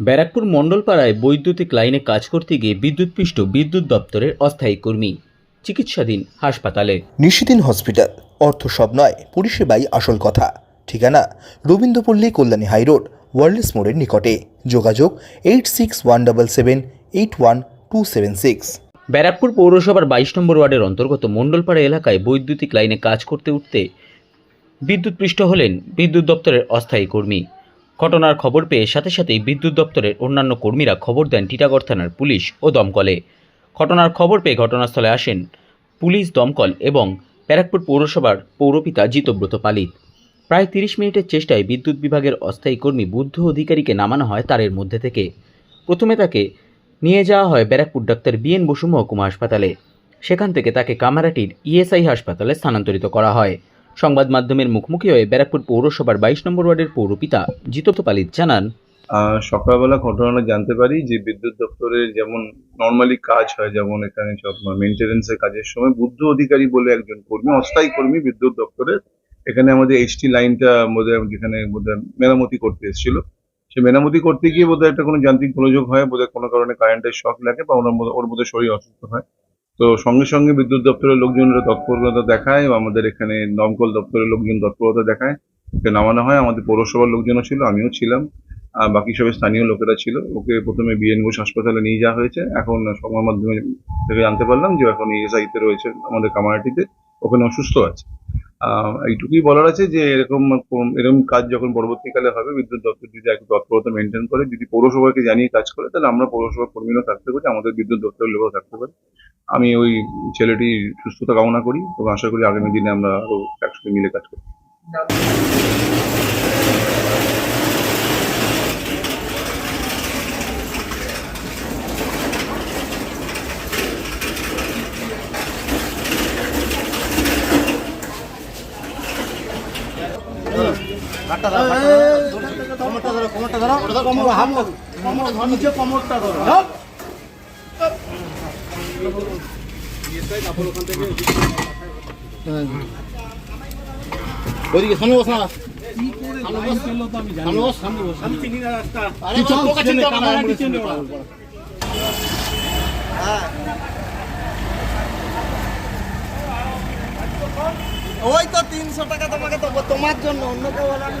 ব্যারাকপুর মণ্ডলপাড়ায় বৈদ্যুতিক লাইনে কাজ করতে গিয়ে বিদ্যুৎপৃষ্ট বিদ্যুৎ দপ্তরের অস্থায়ী কর্মী চিকিৎসাধীন হাসপাতালে। নিশিদিন হসপিটাল অর্থ সব নয় পরিষেবাই আসল কথা। ঠিকানা রবীন্দ্রপল্লী কল্যাণী হাইরোড ওয়ার্ল্ডস মোড়ের নিকটে। যোগাযোগ eight six one double seven eight one two seven six Barrackpore পৌরসভার বাইশ নম্বর ওয়ার্ডের অন্তর্গত মণ্ডলপাড়া এলাকায় বৈদ্যুতিক লাইনে কাজ করতে উঠতে বিদ্যুৎপৃষ্ট হলেন বিদ্যুৎ দপ্তরের অস্থায়ী কর্মী। ঘটনার খবর পেয়ে সাথে সাথেই বিদ্যুৎ দপ্তরের অন্যান্য কর্মীরা খবর দেন টিটাগড় থানার পুলিশ ও দমকলে। ঘটনার খবর পেয়ে ঘটনাস্থলে আসেন পুলিশ দমকল এবং ব্যারাকপুর পৌরসভার পৌরপিতা জিতব্রত পালিত। প্রায় তিরিশ মিনিটের চেষ্টায় বিদ্যুৎ বিভাগের অস্থায়ী কর্মী বুদ্ধ অধিকারীকে নামানো হয় তারের মধ্যে থেকে। প্রথমে তাকে নিয়ে যাওয়া হয় ব্যারাকপুর ডাক্তার বিএন বসু মহকুমা হাসপাতালে। সেখান থেকে তাকে কামারাটির ইএসআই হাসপাতালে স্থানান্তরিত করা হয়। সংবাদ মাধ্যমের মুখোমুখি হয়ে ব্যারাকপুর পৌরসভার বাইশ নম্বর ওয়ার্ডের পৌরপিতা জিতব্রত পালিত জানান সকালবেলা ঘটনাটা জানতে পারি যে বিদ্যুৎ দপ্তরের যেমন নর্মালি কাজ হয়, যেমন এখানে সব মেনটেনেন্সের কাজের সময় বুদ্ধ অধিকারী বলে একজন কর্মী, অস্থায়ী কর্মী বিদ্যুৎ দপ্তরের এখানে আমাদের এইচটি লাইনটা বোধহয় যেখানে বোধহয় মেরামতি করতে এসেছিল। সে মেরামতি করতে গিয়ে বোধহয় একটা কোনো যান্ত্রিক গোলযোগ হয়, বোধহয় কোনো কারণে কারেন্টের শক লাগে বা ওনার ওর মধ্যে শরীর অসুস্থ হয়। তো সঙ্গে সঙ্গে বিদ্যুৎ দপ্তরের লোকজনরা তৎপরতা দেখায় আমাদের এখানে দমকল দপ্তরের লোকজন তৎপরতা দেখায়। ওকে নামানো হয়। আমাদের পৌরসভার লোকজনও ছিল, আমিও ছিলাম। আর বাকি সবাই স্থানীয় লোকেরা ছিল। ওকে প্রথমে বিএন ঘোষ হাসপাতালে নিয়ে যাওয়া হয়েছে। এখন সংবাদ মাধ্যমে থেকে জানতে পারলাম যে এখন ইএসআইতে রয়েছে আমাদের কামারাটিতে। ওখানে অসুস্থ আছে। এইটুকুই বলার আছে যে এরকম এরকম কাজ যখন পরবর্তীকালে হবে, বিদ্যুৎ দপ্তর যদি একটু তৎপরতা মেনটেন করে, যদি পৌরসভাকে জানিয়ে কাজ করে, তাহলে আমরা পৌরসভা কর্মীরাও থাকতে পারি, আমাদের বিদ্যুৎ দপ্তরের লোকও থাকতে পারি। আমি ওই ছেলেটি সুস্থতা কামনা করি এবং আশা করি আগামী দিনে আমরা আরও একসাথে মিলে কাজ করব। ওইদিকে সামনে বস না। সামনে বস। সামনে বস সামনে বস। আমি চিনি না রাস্তা। আরে তোকে চিনতে হবে না কিছু নেই ওই তো তিনশো টাকা তোমাকে দেবো। তোমার জন্য অন্য কেউ হলে আমি